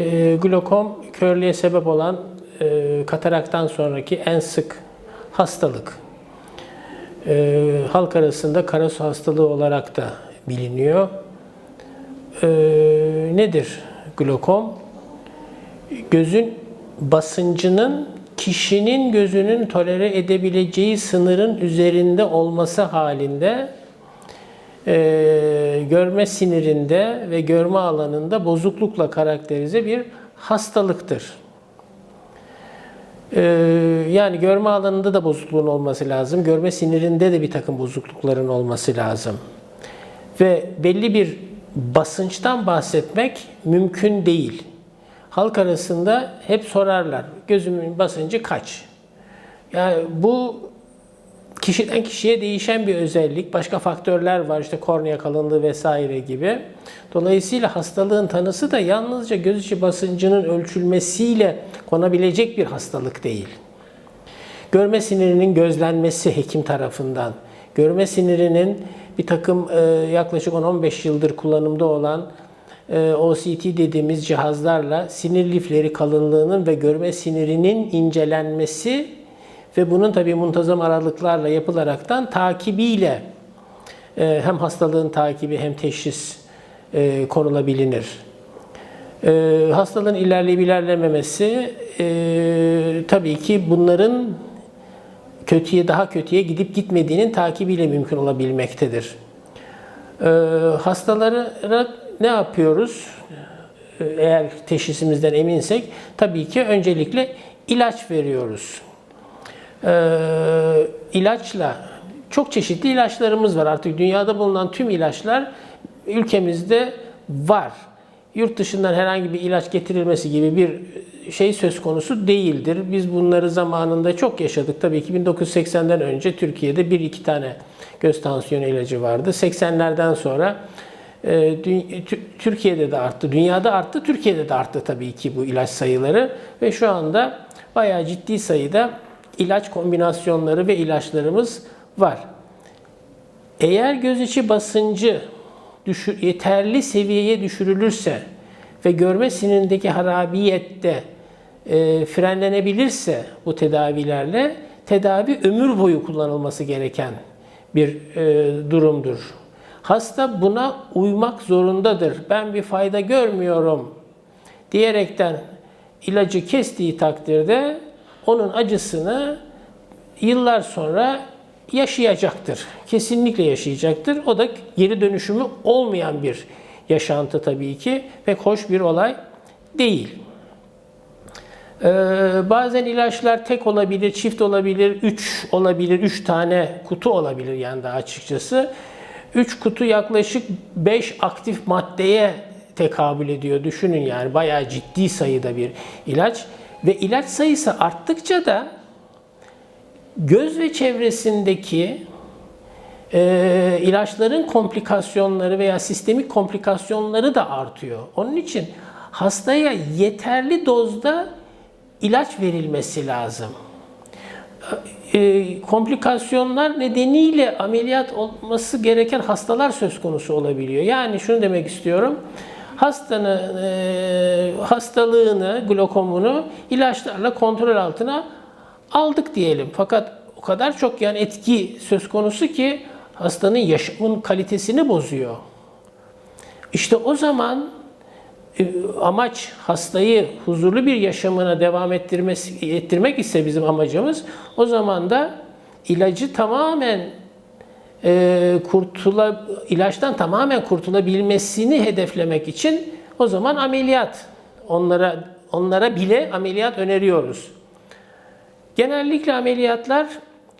E, glokom körlüğe sebep olan e, kataraktan sonraki en sık hastalık. E, halk arasında karasu hastalığı olarak da biliniyor. E, nedir glokom? Gözün basıncının kişinin gözünün tolere edebileceği sınırın üzerinde olması halinde e, görme sinirinde ve görme alanında bozuklukla karakterize bir hastalıktır. E, yani görme alanında da bozukluğun olması lazım. Görme sinirinde de bir takım bozuklukların olması lazım. Ve belli bir basınçtan bahsetmek mümkün değil. Halk arasında hep sorarlar. Gözümün basıncı kaç? Yani bu kişiden kişiye değişen bir özellik. Başka faktörler var işte kornea kalınlığı vesaire gibi. Dolayısıyla hastalığın tanısı da yalnızca göz içi basıncının ölçülmesiyle konabilecek bir hastalık değil. Görme sinirinin gözlenmesi hekim tarafından, görme sinirinin bir takım e, yaklaşık 10-15 yıldır kullanımda olan e, OCT dediğimiz cihazlarla sinir lifleri kalınlığının ve görme sinirinin incelenmesi ve bunun tabii muntazam aralıklarla yapılaraktan takibiyle e, hem hastalığın takibi hem teşhis e, konulabilinir. E, hastalığın ilerleyip ilerlememesi e, tabii ki bunların kötüye daha kötüye gidip gitmediğinin takibiyle mümkün olabilmektedir. Hastalara ne yapıyoruz? Eğer teşhisimizden eminsek tabii ki öncelikle ilaç veriyoruz. Ee, ilaçla çok çeşitli ilaçlarımız var artık dünyada bulunan tüm ilaçlar ülkemizde var. Yurt dışından herhangi bir ilaç getirilmesi gibi bir şey söz konusu değildir. Biz bunları zamanında çok yaşadık. Tabii ki 1980'den önce Türkiye'de bir iki tane göz tansiyonu ilacı vardı. 80'lerden sonra e, Türkiye'de de arttı, dünyada arttı, Türkiye'de de arttı tabii ki bu ilaç sayıları ve şu anda bayağı ciddi sayıda ilaç kombinasyonları ve ilaçlarımız var. Eğer göz içi basıncı düşür, yeterli seviyeye düşürülürse ve görme sinirindeki harabiyette e, frenlenebilirse bu tedavilerle tedavi ömür boyu kullanılması gereken bir e, durumdur. Hasta buna uymak zorundadır. Ben bir fayda görmüyorum diyerekten ilacı kestiği takdirde onun acısını yıllar sonra yaşayacaktır. Kesinlikle yaşayacaktır. O da geri dönüşümü olmayan bir yaşantı tabii ki. Pek hoş bir olay değil. Ee, bazen ilaçlar tek olabilir, çift olabilir, üç olabilir, üç tane kutu olabilir yani daha açıkçası. Üç kutu yaklaşık 5 aktif maddeye tekabül ediyor. Düşünün yani bayağı ciddi sayıda bir ilaç. Ve ilaç sayısı arttıkça da göz ve çevresindeki e, ilaçların komplikasyonları veya sistemik komplikasyonları da artıyor. Onun için hastaya yeterli dozda ilaç verilmesi lazım. E, komplikasyonlar nedeniyle ameliyat olması gereken hastalar söz konusu olabiliyor. Yani şunu demek istiyorum. Hastanın e, hastalığını, glokomunu ilaçlarla kontrol altına aldık diyelim. Fakat o kadar çok yani etki söz konusu ki hastanın yaşamın kalitesini bozuyor. İşte o zaman e, amaç hastayı huzurlu bir yaşamına devam ettirmek ise bizim amacımız o zaman da ilacı tamamen e, kurtula ilaçtan tamamen kurtulabilmesini hedeflemek için o zaman ameliyat onlara onlara bile ameliyat öneriyoruz. Genellikle ameliyatlar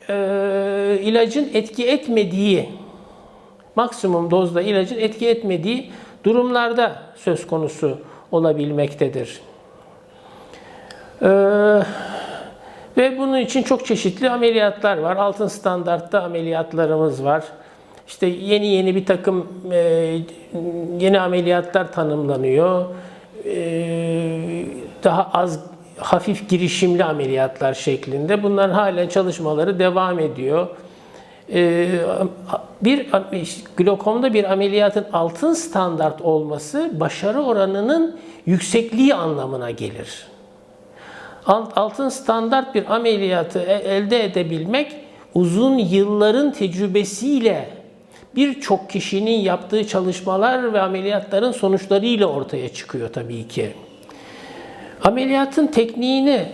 e, ilacın etki etmediği maksimum dozda ilacın etki etmediği durumlarda söz konusu olabilmektedir. Ee, ve bunun için çok çeşitli ameliyatlar var. Altın standartta ameliyatlarımız var. İşte yeni yeni bir takım e, yeni ameliyatlar tanımlanıyor. E, daha az hafif girişimli ameliyatlar şeklinde. Bunların halen çalışmaları devam ediyor. E, bir glokomda bir ameliyatın altın standart olması başarı oranının yüksekliği anlamına gelir. Alt- Altın standart bir ameliyatı e- elde edebilmek uzun yılların tecrübesiyle birçok kişinin yaptığı çalışmalar ve ameliyatların sonuçlarıyla ortaya çıkıyor tabii ki. Ameliyatın tekniğini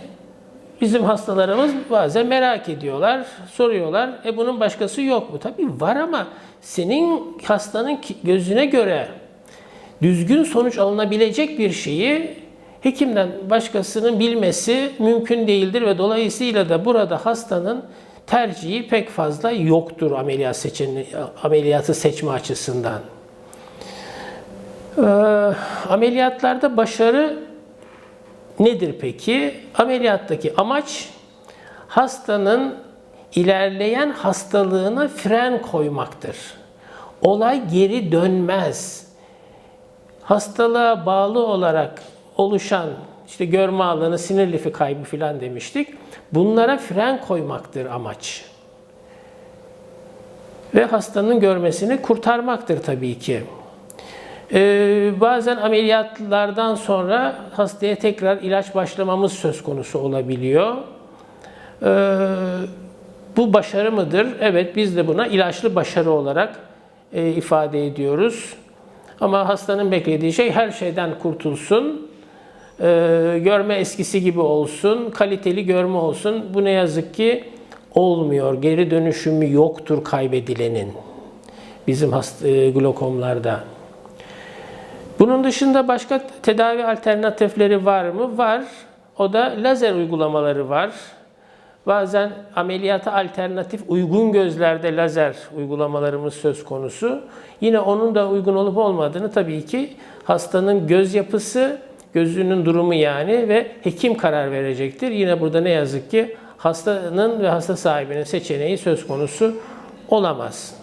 bizim hastalarımız bazen merak ediyorlar, soruyorlar. E bunun başkası yok mu? Tabii var ama senin hastanın gözüne göre düzgün sonuç alınabilecek bir şeyi hekimden başkasının bilmesi mümkün değildir ve dolayısıyla da burada hastanın tercihi pek fazla yoktur ameliyat seçeni, ameliyatı seçme açısından. Ee, ameliyatlarda başarı nedir peki? Ameliyattaki amaç hastanın ilerleyen hastalığına fren koymaktır. Olay geri dönmez hastalığa bağlı olarak oluşan işte görme alanı, sinir lifi kaybı filan demiştik. Bunlara fren koymaktır amaç. Ve hastanın görmesini kurtarmaktır tabii ki. Ee, bazen ameliyatlardan sonra hastaya tekrar ilaç başlamamız söz konusu olabiliyor. Ee, bu başarı mıdır? Evet biz de buna ilaçlı başarı olarak e, ifade ediyoruz. Ama hastanın beklediği şey her şeyden kurtulsun, e, görme eskisi gibi olsun, kaliteli görme olsun. Bu ne yazık ki olmuyor. Geri dönüşümü yoktur kaybedilenin bizim hasta, e, glokomlarda. Bunun dışında başka tedavi alternatifleri var mı? Var. O da lazer uygulamaları var. Bazen ameliyata alternatif uygun gözlerde lazer uygulamalarımız söz konusu. Yine onun da uygun olup olmadığını tabii ki hastanın göz yapısı, gözünün durumu yani ve hekim karar verecektir. Yine burada ne yazık ki hastanın ve hasta sahibinin seçeneği söz konusu olamaz.